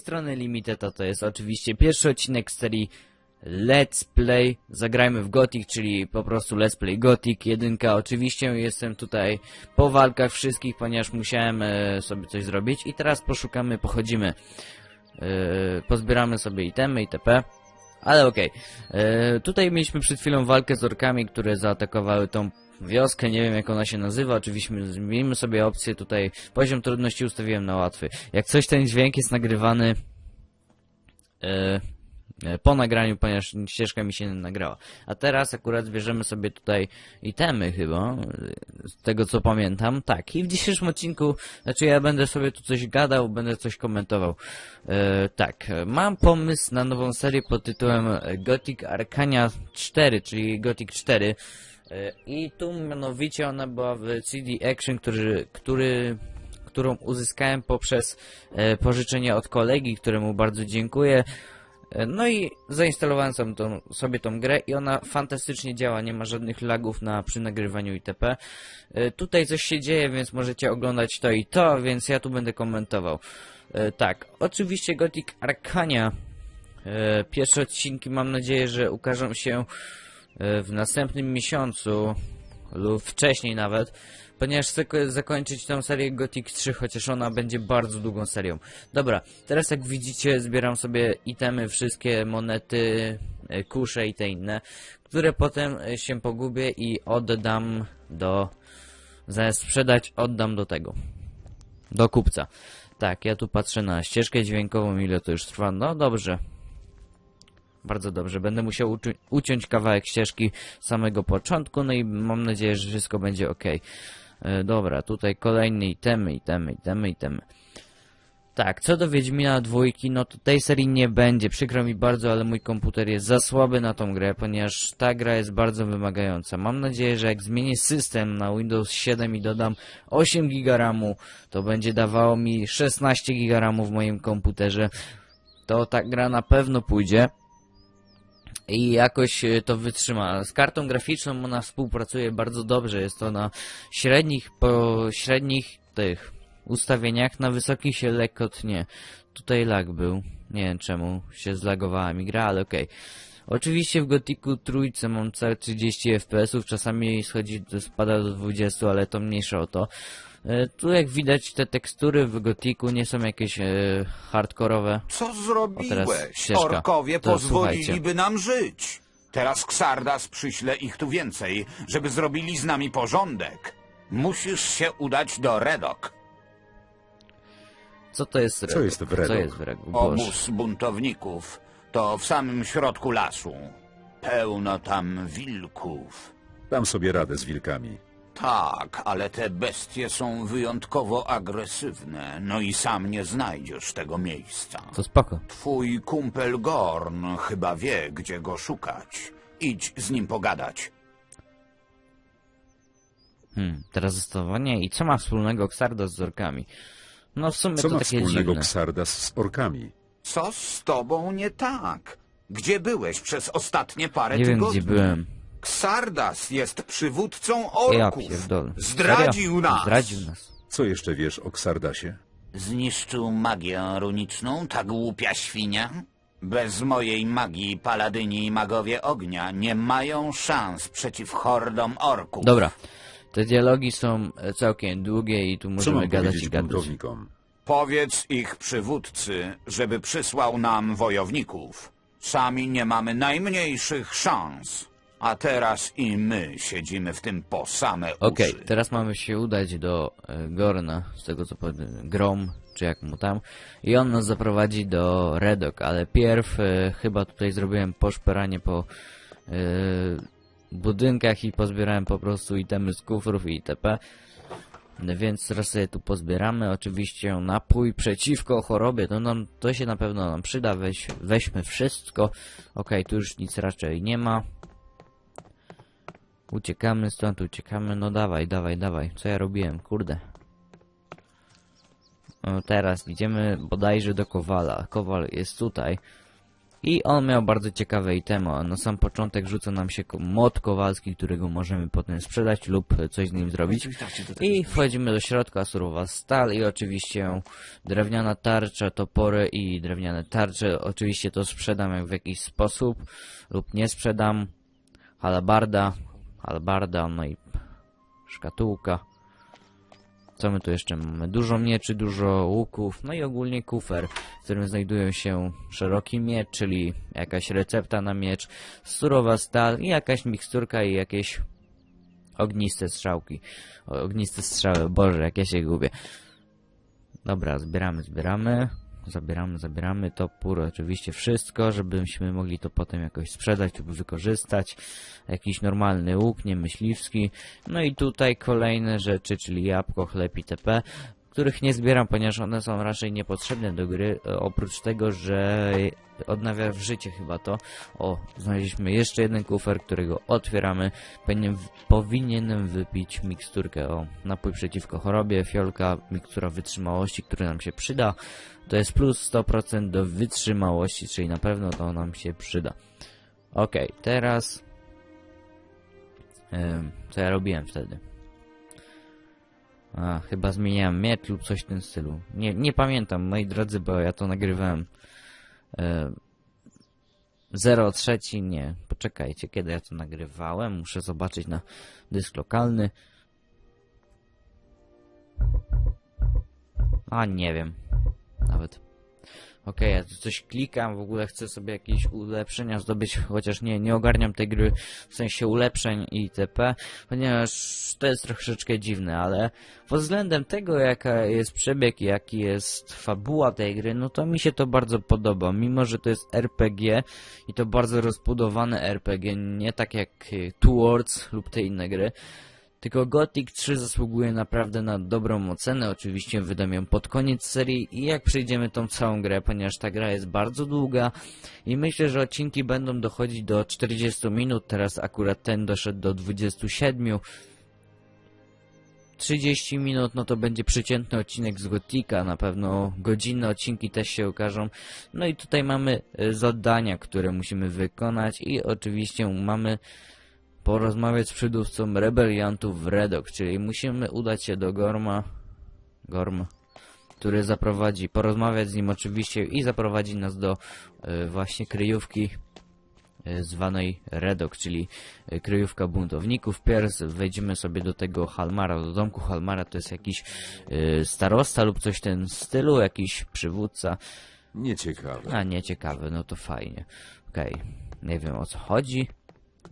Tej strony Limited, a to jest oczywiście pierwszy odcinek serii Let's Play Zagrajmy w Gothic, czyli po prostu Let's Play Gothic 1. Oczywiście jestem tutaj po walkach wszystkich, ponieważ musiałem e, sobie coś zrobić i teraz poszukamy, pochodzimy, e, pozbieramy sobie itemy, itp. Ale okej, E, tutaj mieliśmy przed chwilą walkę z orkami, które zaatakowały tą wioskę, nie wiem jak ona się nazywa, oczywiście zmienimy sobie opcję tutaj, poziom trudności ustawiłem na łatwy. Jak coś ten dźwięk jest nagrywany e, po nagraniu, ponieważ ścieżka mi się nie nagrała. A teraz akurat zbierzemy sobie tutaj itemy chyba, z tego co pamiętam. Tak, i w dzisiejszym odcinku, znaczy ja będę sobie tu coś gadał, będę coś komentował. E, tak, mam pomysł na nową serię pod tytułem Gothic Arcania 4, czyli Gothic 4. E, I tu mianowicie ona była w CD Action, który, który, którą uzyskałem poprzez e, pożyczenie od kolegi, któremu bardzo dziękuję. E, No i zainstalowałem sobie tą, sobie tą grę i ona fantastycznie działa, nie ma żadnych lagów na, przy nagrywaniu itp. Tutaj coś się dzieje, więc możecie oglądać to i to, więc ja tu będę komentował. Tak, oczywiście Gothic Arcania. Pierwsze odcinki mam nadzieję, że ukażą się w następnym miesiącu lub wcześniej nawet, ponieważ chcę ko- zakończyć tą serię Gothic 3, chociaż ona będzie bardzo długą serią. Dobra, teraz jak widzicie zbieram sobie itemy, wszystkie monety, e, kusze i te inne, które potem e, się pogubię i oddam do... zamiast sprzedać, oddam do tego. Do kupca. Tak, ja tu patrzę na ścieżkę dźwiękową, ile to już trwa. No dobrze. Bardzo dobrze. Będę musiał uci- uciąć kawałek ścieżki samego początku, no i mam nadzieję, że wszystko będzie ok. E, dobra, tutaj kolejne itemy, itemy, itemy, itemy. Tak, co do Wiedźmina dwójki, no to tej serii nie będzie. Przykro mi bardzo, ale mój komputer jest za słaby na tą grę, ponieważ ta gra jest bardzo wymagająca. Mam nadzieję, że jak zmienię system na Windows 7 i dodam 8 GB RAMu, to będzie dawało mi 16 GB RAMu w moim komputerze. To ta gra na pewno pójdzie i jakoś e, to wytrzyma. Z kartą graficzną ona współpracuje bardzo dobrze. Jest to na średnich, po średnich tych ustawieniach, na wysokich się lekko tnie. Tutaj lag był. Nie wiem czemu się zlagowała mi gra, ale okej. Oczywiście w Gothicu trójce mam całe 30 FPS-ów, czasami schodzi, spada do 20, ale to mniejsza o to. E, Tu jak widać te tekstury w Gothicu nie są jakieś e, hardkorowe. Co zrobiłeś? ścieżka. Orkowie To pozwoliliby nam żyć. Teraz Ksardas przyśle ich tu więcej, żeby zrobili z nami porządek. Musisz się udać do Redok. Co to jest Redok? jest w Co jest w Redok? Boże. Obóz buntowników. To w samym środku lasu. Pełno tam wilków. Dam sobie radę z wilkami. Tak, ale te bestie są wyjątkowo agresywne. No i sam nie znajdziesz tego miejsca. To spoko. Twój kumpel Gorn chyba wie, gdzie go szukać. Idź z nim pogadać. Hmm, teraz zastosowanie i co ma wspólnego Xardas z orkami? No w sumie Co to ma takie wspólnego dziwne. Ksardas z orkami? Co z tobą nie tak? Gdzie byłeś przez ostatnie parę Nie wiem tygodni? gdzie byłem. Ksardas jest przywódcą Ja orków. pierdolę. Zdradził Serio? nas. Zdradził nas. Co jeszcze wiesz o Ksardasie? Zniszczył magię runiczną, ta głupia świnia? Bez mojej magii paladyni i magowie ognia nie mają szans przeciw hordom orków. Dobra. Te dialogi są e, całkiem długie i tu Co możemy mam gadać powiedzieć i gadać. buntownikom? Powiedz ich przywódcy, żeby przysłał nam wojowników. Sami nie mamy najmniejszych szans. A teraz i my siedzimy w tym po same Okej, uszy. teraz mamy się udać do e, Gorna, z tego co powiem, Grom, czy jak mu tam. I on nas zaprowadzi do Redok, ale pierw e, chyba tutaj zrobiłem poszperanie po e, budynkach i pozbierałem po prostu itemy z kufrów i itp. Więc teraz sobie tu pozbieramy. Oczywiście napój przeciwko chorobie. To, nam, to się na pewno nam przyda. Weź, weźmy wszystko. Okej, tu już nic raczej nie ma. Uciekamy stąd, uciekamy. No dawaj, dawaj, dawaj. Co ja robiłem? Kurde. O, teraz idziemy bodajże do Kowala. Kowal jest tutaj. I on miał bardzo ciekawe itemy. Na sam początek rzuca nam się młot kowalski, którego możemy potem sprzedać lub coś z nim zrobić. I wchodzimy do środka, surowa stal i oczywiście drewniana tarcza, topory i drewniane tarcze. Oczywiście to sprzedam jak w jakiś sposób lub nie sprzedam. Halabarda, halabarda, no i szkatułka. Co my tu jeszcze mamy? Dużo mieczy, dużo łuków, no i ogólnie kufer, w którym znajdują się szeroki miecz, czyli jakaś recepta na miecz, surowa stal i jakaś miksturka i jakieś ogniste strzałki. Ogniste strzały, boże, jak ja się gubię. Dobra, zbieramy, zbieramy. Zabieramy, zabieramy topór, oczywiście wszystko, żebyśmy mogli to potem jakoś sprzedać lub wykorzystać. Jakiś normalny łuk, nie myśliwski. No i tutaj kolejne rzeczy, czyli jabłko, chleb itp., których nie zbieram, ponieważ one są raczej niepotrzebne do gry, e, oprócz tego, że odnawia w życie chyba to. O, znaleźliśmy jeszcze jeden kufer, którego otwieramy. Powinien, powinienem wypić miksturkę o napój przeciwko chorobie, fiolka, mikstura wytrzymałości, który nam się przyda. To jest plus 100% do wytrzymałości, czyli na pewno to nam się przyda. Ok, teraz... Ym, co ja robiłem wtedy? A, chyba zmieniałem miecz lub coś w tym stylu. Nie, nie pamiętam, moi drodzy, bo ja to nagrywałem... Yy, 03, nie, poczekajcie, kiedy ja to nagrywałem, muszę zobaczyć na dysk lokalny. A, nie wiem, nawet. Okej, ja tu coś klikam, w ogóle chcę sobie jakieś ulepszenia zdobyć, chociaż nie, nie ogarniam tej gry w sensie ulepszeń itp., ponieważ to jest troszeczkę dziwne, ale pod względem tego, jaka jest przebieg i jaki jest fabuła tej gry, no to mi się to bardzo podoba, mimo że to jest RPG i to bardzo rozbudowane RPG, nie tak jak y, Two Worlds lub te inne gry, tylko Gothic 3 zasługuje naprawdę na dobrą ocenę, oczywiście wydam ją pod koniec serii i jak przejdziemy tą całą grę, ponieważ ta gra jest bardzo długa i myślę, że odcinki będą dochodzić do 40 minut, teraz akurat ten doszedł do 27 30 minut, no to będzie przeciętny odcinek z Gotika, na pewno godzinne odcinki też się ukażą. No i tutaj mamy e, zadania, które musimy wykonać i oczywiście mamy porozmawiać z przydówcą rebeliantów w Redok, czyli musimy udać się do Gorma, Gorm, który zaprowadzi, porozmawiać z nim oczywiście i zaprowadzi nas do e, właśnie kryjówki e, zwanej Redok, czyli e, kryjówka buntowników. Pierw wejdziemy sobie do tego Halmara, do domku Halmara, to jest jakiś e, starosta lub coś w tym stylu, jakiś przywódca. Nieciekawe. A, nie ciekawe, no to fajnie. Okej, nie wiem o co chodzi.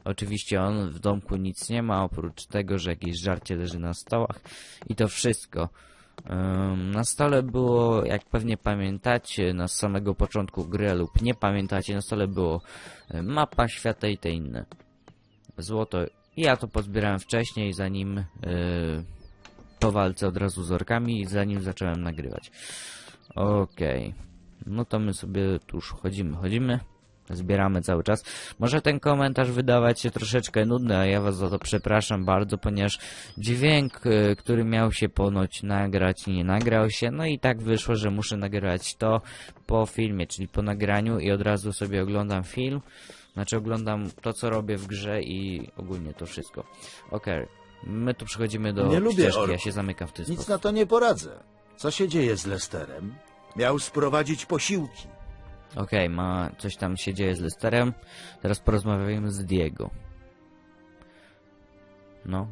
Oczywiście on w domku nic nie ma, oprócz tego, że jakieś żarcie leży na stołach i to wszystko. Na stole było, jak pewnie pamiętacie, na samego początku gry lub nie pamiętacie, na stole było y, mapa świata i te inne. Złoto. I ja to pozbierałem wcześniej, zanim yy, po walce od razu z orkami, zanim zacząłem nagrywać. Okej. No to my sobie tu już chodzimy, chodzimy. Zbieramy cały czas. Może ten komentarz wydawać się troszeczkę nudny, a ja was za to przepraszam bardzo, ponieważ dźwięk, y, który miał się ponoć nagrać, nie nagrał się. No i tak wyszło, że muszę nagrywać to po filmie, czyli po nagraniu i od razu sobie oglądam film. Znaczy oglądam to, co robię w grze i ogólnie to wszystko. Okej. My tu przechodzimy do Nie lubię ścieżki, ja się zamykam w ten Nic sposób. na to nie poradzę. Co się dzieje z Lesterem? Miał sprowadzić posiłki. Okej, ma coś tam się dzieje z Lesterem. Teraz porozmawiajmy z Diego. No,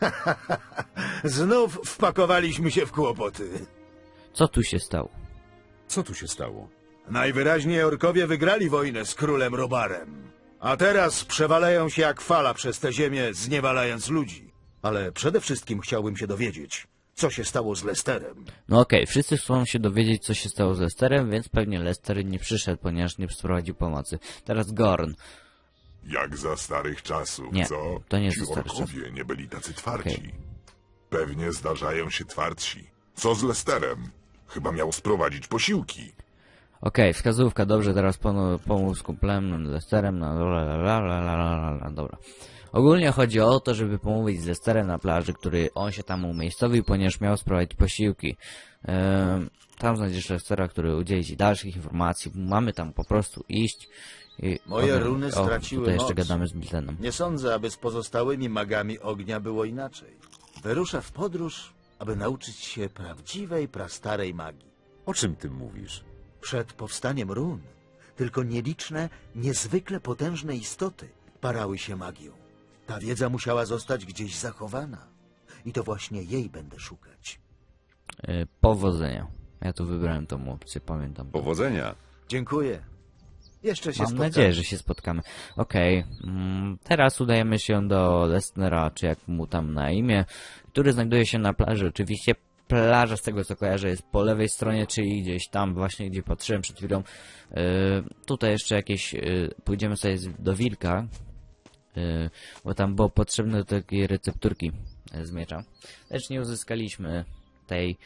Znów wpakowaliśmy się w kłopoty. co tu się stało? Co tu się stało? Najwyraźniej orkowie wygrali wojnę z królem Robarem. A teraz przewalają się jak fala przez tę ziemię, zniewalając ludzi. Ale przede wszystkim chciałbym się dowiedzieć, co się stało z Lesterem. No okej, wszyscy chcą się dowiedzieć, co się stało z Lesterem, więc pewnie Lester nie przyszedł, ponieważ nie sprowadził pomocy. Teraz Gorn. Jak za starych czasów, Nie, co? to nie Ci za starych nie byli tacy twardzi. Okej. Pewnie zdarzają się twardsi. Co z Lesterem? Chyba miał sprowadzić posiłki. Okej, wskazówka, dobrze, teraz pomógł z kumplem, Lesterem, no la la la la la la la, dobra. Ogólnie chodzi o to, żeby pomówić z Lesterem na plaży, który on się tam umiejscowił, ponieważ miał sprowadzić posiłki. Ehm, tam znajdziesz Lestera, który udzieli ci dalszych informacji. Mamy tam po prostu iść. I... Moje o, runy o, straciły Tutaj jeszcze moc. gadamy z Miltenem. Nie sądzę, aby z pozostałymi magami ognia było inaczej. Wyruszę w podróż, aby nauczyć się prawdziwej, prastarej magii. O czym ty mówisz? Przed powstaniem run tylko nieliczne, niezwykle potężne istoty parały się magią. Ta wiedza musiała zostać gdzieś zachowana. I to właśnie jej będę szukać. E, powodzenia. Ja tu wybrałem tą opcję, pamiętam. Powodzenia. Dziękuję. Jeszcze się Mam spotkamy. nadzieję, że się spotkamy. Okej, mm, teraz udajemy się do Lesnera, czy jak mu tam na imię, który znajduje się na plaży. Oczywiście plaża, z tego co kojarzę, jest po lewej stronie, czyli gdzieś tam właśnie, gdzie patrzyłem przed chwilą. Yy, tutaj jeszcze jakieś, yy, pójdziemy sobie z- do Wilka, bo tam było potrzebne do takiej recepturki yy, z miecza. Lecz nie uzyskaliśmy tej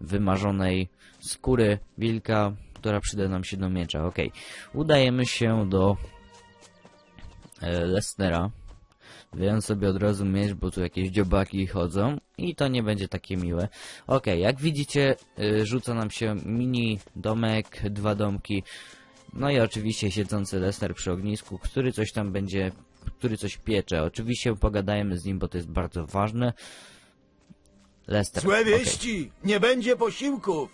wymarzonej skóry wilka, która przyda nam się do miecza. Okej, udajemy się do e, Lesnera. Wyjąłem sobie od razu miecz, bo tu jakieś dziobaki chodzą i to nie będzie takie miłe. Okej, jak widzicie, rzuca nam się mini domek, dwa domki. No i oczywiście siedzący Lesner przy ognisku, który coś tam będzie, który coś piecze. Oczywiście pogadajmy z nim, bo to jest bardzo ważne. Lester. Złe wieści! Nie będzie posiłków!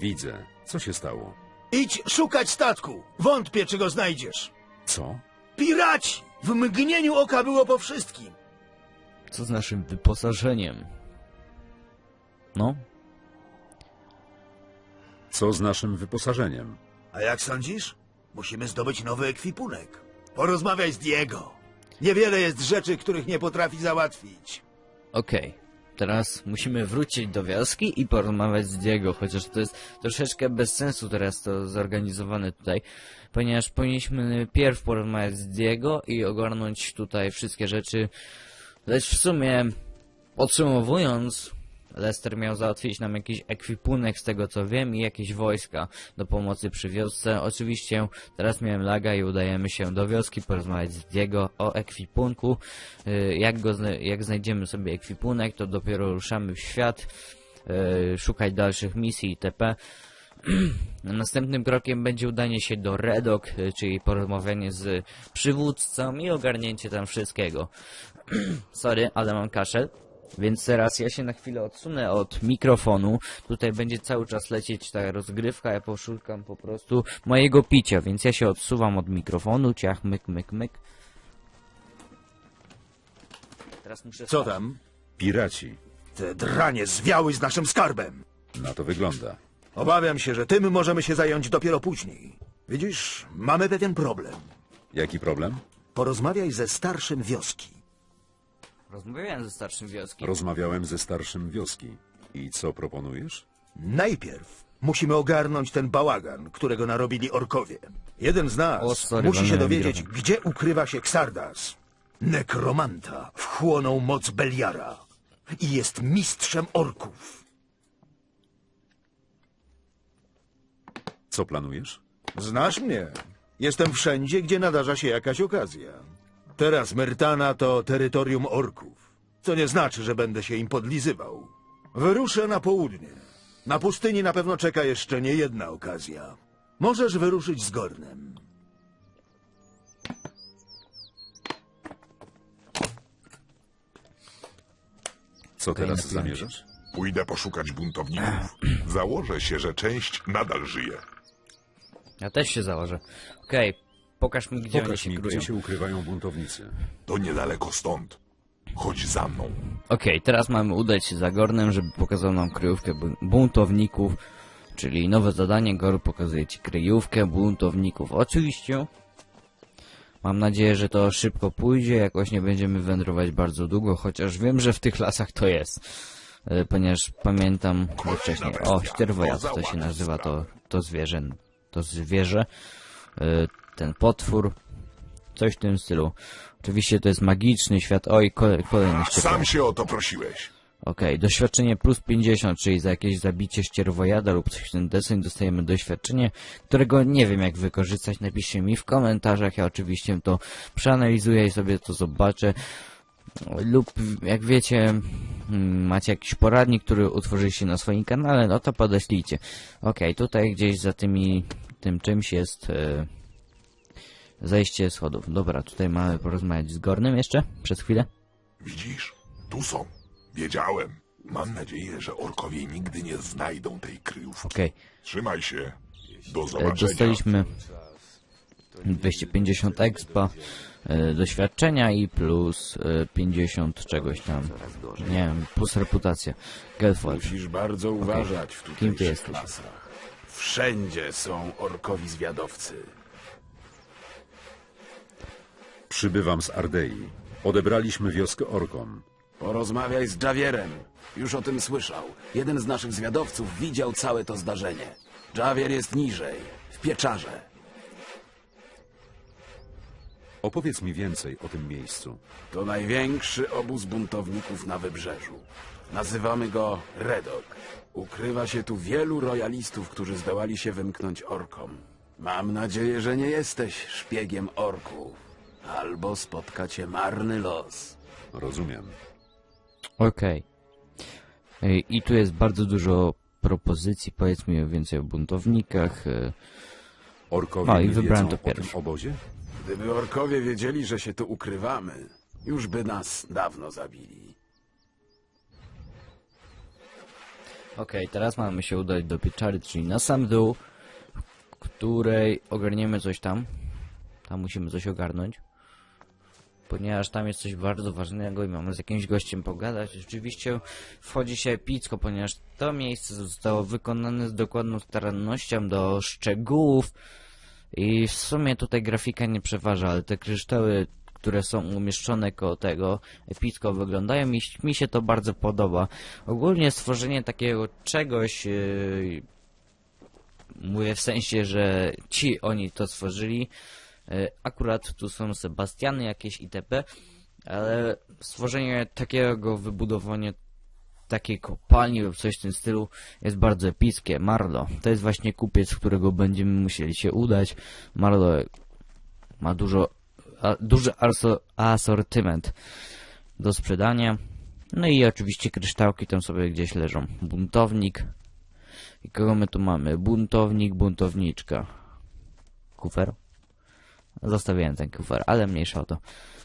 Widzę. Co się stało? Idź szukać statku! Wątpię, czy go znajdziesz! Co? Piraci! W mgnieniu oka było po wszystkim! Co z naszym wyposażeniem? No, Co z naszym wyposażeniem? A jak sądzisz? Musimy zdobyć nowy ekwipunek. Porozmawiaj z Diego. Niewiele jest rzeczy, których nie potrafi załatwić. Okej, teraz musimy wrócić do wioski i porozmawiać z Diego, chociaż to jest troszeczkę bez sensu teraz to zorganizowane tutaj, ponieważ powinniśmy pierw porozmawiać z Diego i ogarnąć tutaj wszystkie rzeczy, lecz w sumie, podsumowując, Lester miał załatwić nam jakiś ekwipunek z tego co wiem i jakieś wojska do pomocy przy wiosce. Oczywiście teraz miałem laga i udajemy się do wioski porozmawiać z Diego o ekwipunku. Y, Jak, go, jak znajdziemy sobie ekwipunek, to dopiero ruszamy w świat, y, szukać dalszych misji itp. Następnym krokiem będzie udanie się do Redok, y, czyli porozmawianie z przywódcą i ogarnięcie tam wszystkiego. Sorry, ale mam kaszel. Więc teraz ja się na chwilę odsunę od mikrofonu. Tutaj będzie cały czas lecieć ta rozgrywka. Ja poszukam po prostu mojego picia, więc ja się odsuwam od mikrofonu. Ciach, myk, myk, myk. Teraz muszę Co spać. tam? Piraci. Te dranie zwiały z naszym skarbem. Na to wygląda. Obawiam się, że tym możemy się zająć dopiero później. Widzisz, mamy pewien problem. Jaki problem? Porozmawiaj ze starszym wioski. Rozmawiałem ze starszym wioski. Rozmawiałem ze starszym wioski. I co proponujesz? Najpierw musimy ogarnąć ten bałagan, którego narobili orkowie. Jeden z nas O, sorry, musi się walnąłem dowiedzieć, gdzie ukrywa się Xardas. Nekromanta wchłonął moc Beliara i jest mistrzem orków. Co planujesz? Znasz mnie. Jestem wszędzie, gdzie nadarza się jakaś okazja. Teraz Myrtana to terytorium orków, co nie znaczy, że będę się im podlizywał. Wyruszę na południe. Na pustyni na pewno czeka jeszcze nie jedna okazja. Możesz wyruszyć z Gornem. Co teraz zamierzasz? Pójdę poszukać buntowników. Założę się, że część nadal żyje. Ja też się założę. Okej, pokaż mi, gdzie oni Pokaż się mi, kryją. gdzie się ukrywają buntownicy. To niedaleko stąd. Chodź za mną. Okej, teraz mamy udać się za Gornem, żeby pokazał nam kryjówkę bu- buntowników, czyli nowe zadanie, Gor pokazuje ci kryjówkę buntowników. Oczywiście, mam nadzieję, że to szybko pójdzie, jakoś nie będziemy wędrować bardzo długo, chociaż wiem, że w tych lasach to jest, e, ponieważ pamiętam że wcześniej, o, ścierwojad to się nazywa, to, to zwierzę, to zwierzę, e, ten potwór, coś w tym stylu. Oczywiście to jest magiczny świat, oj, kole- kolejny ścierwojad. Sam się o to prosiłeś. Okej, doświadczenie plus 50, czyli za jakieś zabicie ścierwojada lub coś w ten deseń dostajemy doświadczenie, którego nie wiem jak wykorzystać. Napiszcie mi w komentarzach, ja oczywiście to przeanalizuję i sobie to zobaczę. Lub jak wiecie, mm, macie jakiś poradnik, który utworzyliście na swoim kanale, no to podeślijcie. Okej, tutaj gdzieś za tymi, tym czymś jest e, zejście schodów. Dobra, tutaj mamy porozmawiać z Gornym jeszcze przez chwilę. Widzisz? Tu są. Wiedziałem. Mam nadzieję, że orkowie nigdy nie znajdą tej kryjówki. Okej. Trzymaj się. Do E, zobaczenia. Dostaliśmy 250 expa e, doświadczenia i plus e, 50 czegoś tam. Nie wiem, plus reputacja. Gelford. Musisz bardzo uważać w Kim ty tutejszych jesteś? lasach. Wszędzie są orkowi zwiadowcy. Przybywam z Ardei. Odebraliśmy wioskę orkom. Porozmawiaj z Javierem. Już o tym słyszał. Jeden z naszych zwiadowców widział całe to zdarzenie. Javier jest niżej, w pieczarze. Opowiedz mi więcej o tym miejscu. To największy obóz buntowników na wybrzeżu. Nazywamy go Redok. Ukrywa się tu wielu royalistów, którzy zdołali się wymknąć orkom. Mam nadzieję, że nie jesteś szpiegiem orków. Albo spotka cię marny los. Rozumiem. Okej. E, I tu jest bardzo dużo propozycji, powiedz mi więcej o buntownikach. e, Orkowie No i wybrałem to pierwsze. obozie? Gdyby orkowie wiedzieli, że się tu ukrywamy, już by nas dawno zabili. Okej, teraz mamy się udać do pieczary, czyli na sam dół, w której ogarniemy coś tam. Tam musimy coś ogarnąć. Ponieważ tam jest coś bardzo ważnego i mamy z jakimś gościem pogadać. Oczywiście wchodzi się epicko, ponieważ to miejsce zostało wykonane z dokładną starannością do szczegółów. I w sumie tutaj grafika nie przeważa, ale te kryształy, które są umieszczone koło tego, epicko wyglądają i mi się to bardzo podoba. Ogólnie stworzenie takiego czegoś, yy, mówię w sensie, że ci oni to stworzyli, akurat tu są Sebastiany jakieś itp., ale stworzenie takiego wybudowania takiej kopalni lub coś w tym stylu jest bardzo epickie. Marlo, to jest właśnie kupiec, którego będziemy musieli się udać. Marlo ma dużo, a, duży asortyment do sprzedania. No i oczywiście kryształki tam sobie gdzieś leżą. Buntownik. I kogo my tu mamy? Buntownik, buntowniczka. Kufer? Zostawiałem ten kufer, ale mniejsza o to.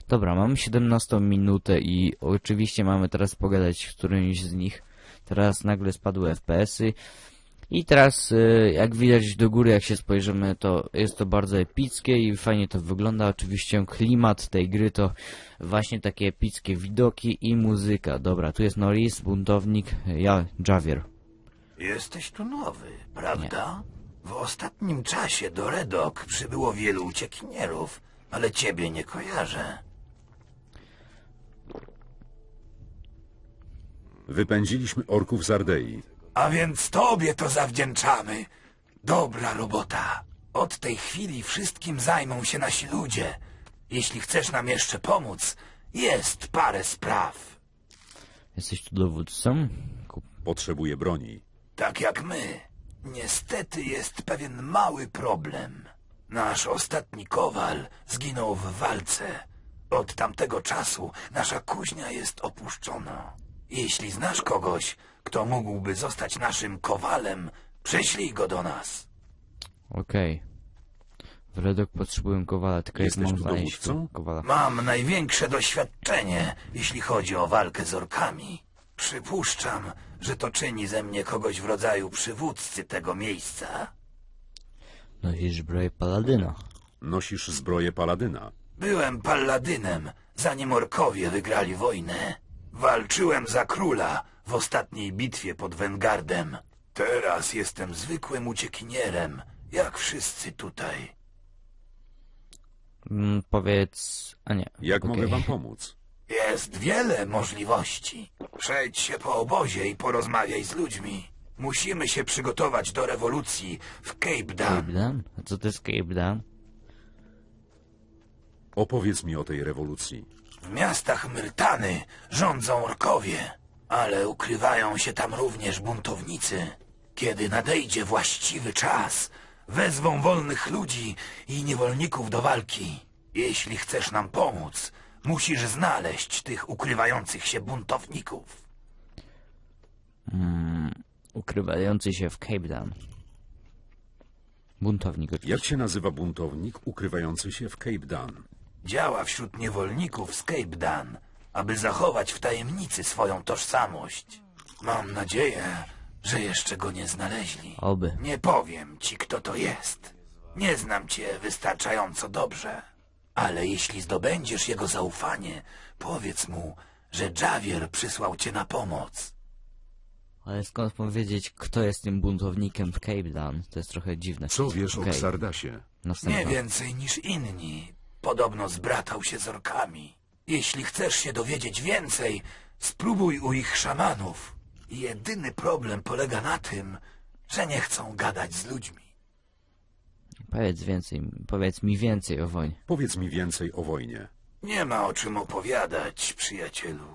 Dobra, mamy 17 minutę i oczywiście mamy teraz pogadać z którymś z nich. Teraz nagle spadły FPS-y. I teraz, y, jak widać do góry, jak się spojrzymy, to jest to bardzo epickie i fajnie to wygląda. Oczywiście klimat tej gry to właśnie takie epickie widoki i muzyka. Dobra, tu jest Norris, buntownik, ja, Javier. Jesteś tu nowy, prawda? W ostatnim czasie do Redok przybyło wielu uciekinierów, ale ciebie nie kojarzę. Wypędziliśmy orków z Ardei. A więc tobie to zawdzięczamy. Dobra robota. Od tej chwili wszystkim zajmą się nasi ludzie. Jeśli chcesz nam jeszcze pomóc, jest parę spraw. Jesteś tu dowódcą? Potrzebuję broni. Tak jak my. Niestety jest pewien mały problem. Nasz ostatni kowal zginął w walce. Od tamtego czasu nasza kuźnia jest opuszczona. Jeśli znasz kogoś, kto mógłby zostać naszym kowalem, przyślij go do nas. Okej. W Redok potrzebuję kowala, tylko jak Jesteś mam tu znaleźć dowódcą? kowala? Mam największe doświadczenie, jeśli chodzi o walkę z orkami. Przypuszczam, że to czyni ze mnie kogoś w rodzaju przywódcy tego miejsca. Nosisz zbroję paladyna. Nosisz zbroję paladyna. Byłem palladynem, zanim orkowie wygrali wojnę. Walczyłem za króla w ostatniej bitwie pod Wengardem. Teraz jestem zwykłym uciekinierem, jak wszyscy tutaj. Mm, powiedz... A nie. Jak okej. mogę wam pomóc? Jest wiele możliwości. Przejdź się po obozie i porozmawiaj z ludźmi. Musimy się przygotować do rewolucji w Cape Dan. Cape Dan? A co to jest Cape Dan? Opowiedz mi o tej rewolucji. W miastach Myrtany rządzą orkowie, Ale ukrywają się tam również buntownicy. Kiedy nadejdzie właściwy czas, wezwą wolnych ludzi i niewolników do walki. Jeśli chcesz nam pomóc, musisz znaleźć tych ukrywających się buntowników. Ukrywający się w Cape Town. Buntownik oczywiście. Jak się nazywa buntownik ukrywający się w Cape Dan? Działa wśród niewolników z Cape Dan, aby zachować w tajemnicy swoją tożsamość. Mam nadzieję, że jeszcze go nie znaleźli. Oby. Nie powiem ci, kto to jest. Nie znam cię wystarczająco dobrze. Ale jeśli zdobędziesz jego zaufanie, powiedz mu, że Javier przysłał cię na pomoc. Ale skąd powiedzieć, kto jest tym buntownikiem w Cape Town? To jest trochę dziwne. Co wiesz o Okej, Xardasie? następna. Nie więcej niż inni. Podobno zbratał się z orkami. Jeśli chcesz się dowiedzieć więcej, spróbuj u ich szamanów. Jedyny problem polega na tym, że nie chcą gadać z ludźmi. Powiedz więcej, powiedz mi więcej o wojnie. Powiedz mi więcej o wojnie. Nie ma o czym opowiadać, przyjacielu.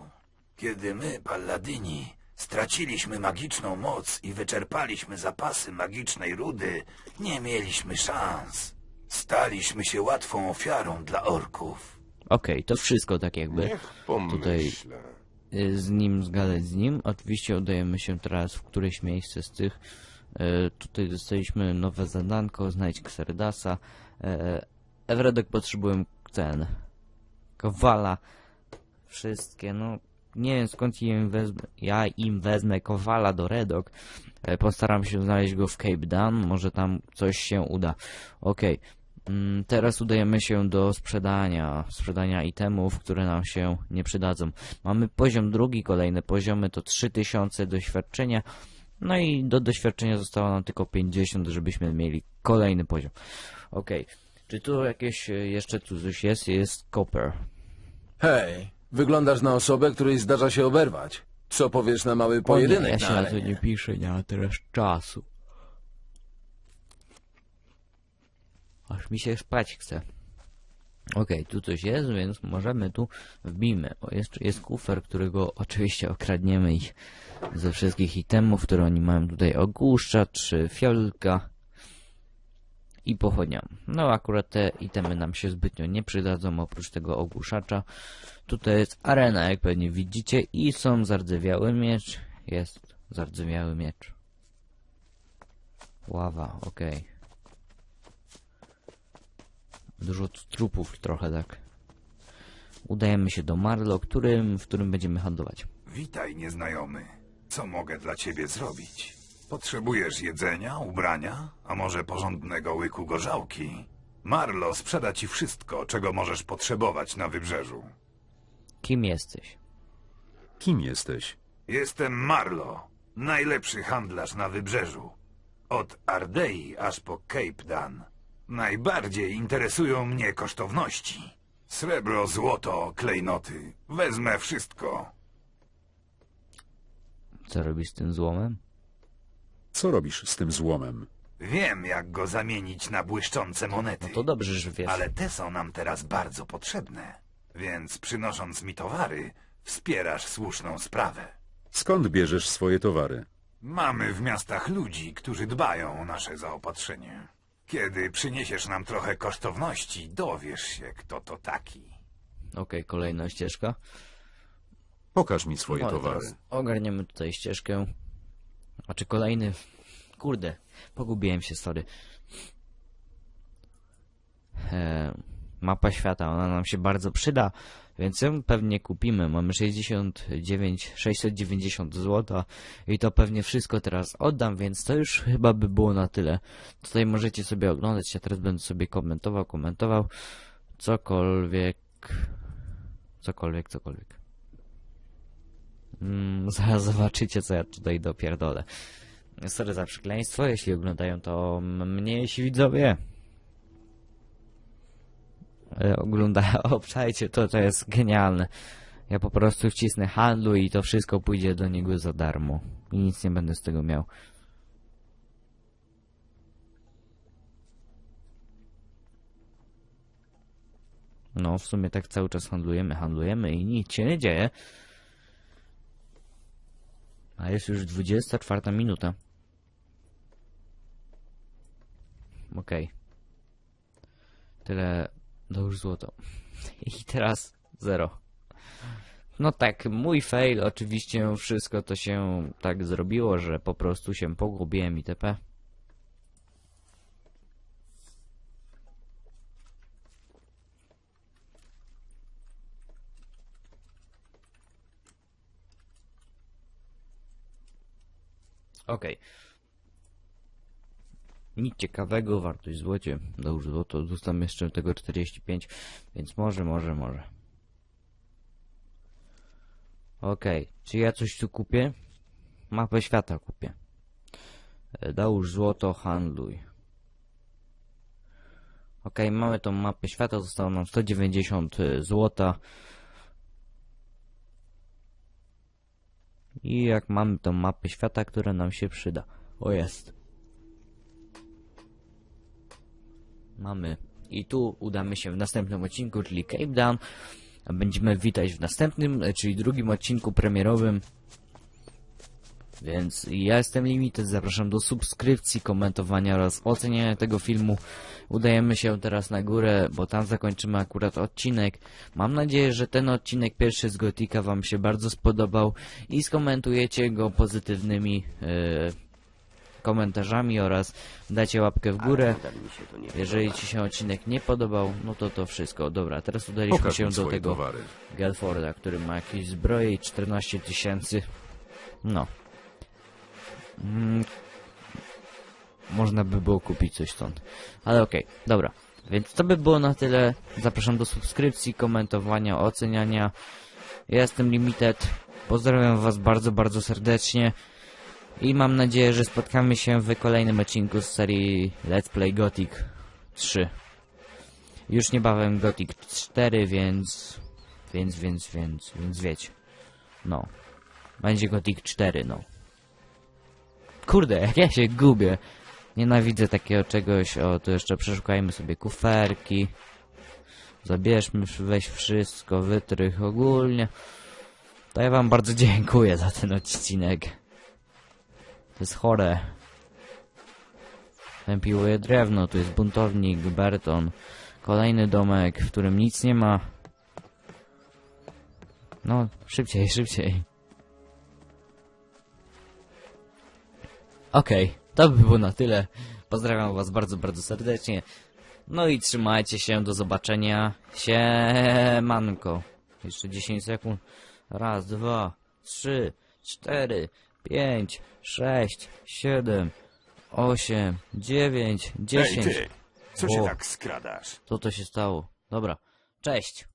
Kiedy my, Palladyni, straciliśmy magiczną moc i wyczerpaliśmy zapasy magicznej rudy, nie mieliśmy szans. Staliśmy się łatwą ofiarą dla orków. Okej, to wszystko tak jakby. Niech pomyślę. Tutaj y, z nim zgadać z nim. Oczywiście udajemy się teraz w któreś miejsce z tych. E, tutaj dostaliśmy nowe zadanko, znajdź Xerdasa. E, Ewredek potrzebuję ten. Kowala. Wszystkie, no. Nie wiem skąd im wezmę, ja im wezmę Kowala do Redok. E, postaram się znaleźć go w Cape Dan, może tam coś się uda. Okej. Mm, Teraz udajemy się do sprzedania, sprzedania itemów, które nam się nie przydadzą. Mamy poziom drugi, kolejne poziomy to 3000 doświadczenia. No i do doświadczenia zostało nam tylko 50, żebyśmy mieli kolejny poziom. Okej. Czy tu jakieś e, jeszcze tu coś jest? Jest copper. Hej, wyglądasz na osobę, której zdarza się oberwać. Co powiesz na mały O nie, pojedynek ja się na na to nie piszę, nie ma teraz czasu. Aż mi się spać chce. Okej, tu coś jest, więc możemy tu wbijmy. O, jeszcze jest kufer, którego oczywiście okradniemy ich ze wszystkich itemów, które oni mają tutaj ogłuszczacz, fiolka i pochodnia. No akurat te itemy nam się zbytnio nie przydadzą oprócz tego ogłuszacza. Tutaj jest arena, jak pewnie widzicie, i są zardzewiały miecz. Jest zardzewiały miecz. Ława, okej. Dużo tu trupów trochę tak. Udajemy się do Marlo, którym, w którym będziemy handlować. Witaj, nieznajomy. Co mogę dla ciebie zrobić? Potrzebujesz jedzenia, ubrania, a może porządnego łyku gorzałki? Marlo sprzeda ci wszystko, czego możesz potrzebować na wybrzeżu. Kim jesteś? Kim jesteś? Jestem Marlo, najlepszy handlarz na wybrzeżu. Od Ardei aż po Cape Dan. Najbardziej interesują mnie kosztowności. Srebro, złoto, klejnoty. Wezmę wszystko. Co robisz z tym złomem? Co robisz z tym złomem? Wiem, jak go zamienić na błyszczące monety. No to dobrze, że wiesz. Ale te są nam teraz bardzo potrzebne. Więc przynosząc mi towary, wspierasz słuszną sprawę. Skąd bierzesz swoje towary? Mamy w miastach ludzi, którzy dbają o nasze zaopatrzenie. Kiedy przyniesiesz nam trochę kosztowności, dowiesz się, kto to taki. Okej, kolejna ścieżka. Pokaż mi swoje No, towary. teraz Ogarniemy tutaj ścieżkę. A czy kolejny... Kurde, pogubiłem się, sorry. E, mapa świata, ona nam się bardzo przyda, więc ją pewnie kupimy. Mamy 69, 690 zł i to pewnie wszystko teraz oddam, więc to już chyba by było na tyle. Tutaj możecie sobie oglądać, ja teraz będę sobie komentował, komentował cokolwiek, cokolwiek, cokolwiek. Mm, zaraz zobaczycie, co ja tutaj dopierdolę. Sorry za przekleństwo, jeśli oglądają to mniejsi widzowie. E, Oglądają, obczajcie, to, to jest genialne. Ja po prostu wcisnę handlu i to wszystko pójdzie do niego za darmo. I nic nie będę z tego miał. No, w sumie tak cały czas handlujemy, handlujemy i nic się nie dzieje. A jest już 24 minuta. Okej. Tyle do już złoto. I teraz zero. No tak, mój fail, oczywiście wszystko to się tak zrobiło, że po prostu się pogubiłem itp. Okej. Nic ciekawego, wartość złocie, dobrze złoto, dostałem jeszcze tego 45, więc może, może, może. Okej, czy ja coś tu kupię? Mapę świata kupię. E, Dałóż złoto, handluj. Okej, mamy tą mapę świata, zostało nam 190 złota. I jak mamy tą mapę świata, która nam się przyda. O jest. Mamy. I tu udamy się w następnym odcinku, czyli Cape Town. A Będziemy witać w następnym, e, czyli drugim odcinku premierowym. Więc ja jestem Limited, zapraszam do subskrypcji, komentowania oraz oceniania tego filmu. Udajemy się teraz na górę, bo tam zakończymy akurat odcinek. Mam nadzieję, że ten odcinek pierwszy z Gotika Wam się bardzo spodobał i skomentujecie go pozytywnymi e, komentarzami oraz dacie łapkę w górę. Jeżeli Ci się odcinek nie podobał, no to to wszystko. Dobra, teraz udaliśmy Pokaż się do tego towary. Gelforda, który ma jakieś zbroje i 14 tysięcy. No. Mm. Można by było kupić coś stąd. Ale okej, dobra. Więc to by było na tyle. Zapraszam do subskrypcji, komentowania, oceniania. Ja jestem Limited. Pozdrawiam Was bardzo, bardzo serdecznie. I mam nadzieję, że spotkamy się w kolejnym odcinku z serii Let's Play Gothic 3. Już niebawem Gothic 4, więc... Więc, więc, więc, więc wiecie. No. Będzie Gothic 4, no. Kurde, jak ja się gubię. Nienawidzę takiego czegoś. O, to jeszcze przeszukajmy sobie kuferki. Zabierzmy, weź wszystko, wytrych ogólnie. To ja wam bardzo dziękuję za ten odcinek. To jest chore. Wępiłuje drewno, tu jest buntownik, Berton. Kolejny domek, w którym nic nie ma. No, szybciej, szybciej. Okej, to by było na tyle. Pozdrawiam was bardzo, bardzo serdecznie. No i trzymajcie się, do zobaczenia. Siemanko. Jeszcze 10 sekund. Raz, dwa, trzy, cztery, pięć, sześć, siedem, osiem, dziewięć, Ej dziesięć. ty, co się O. tak skradasz? Co to się stało? Dobra, cześć.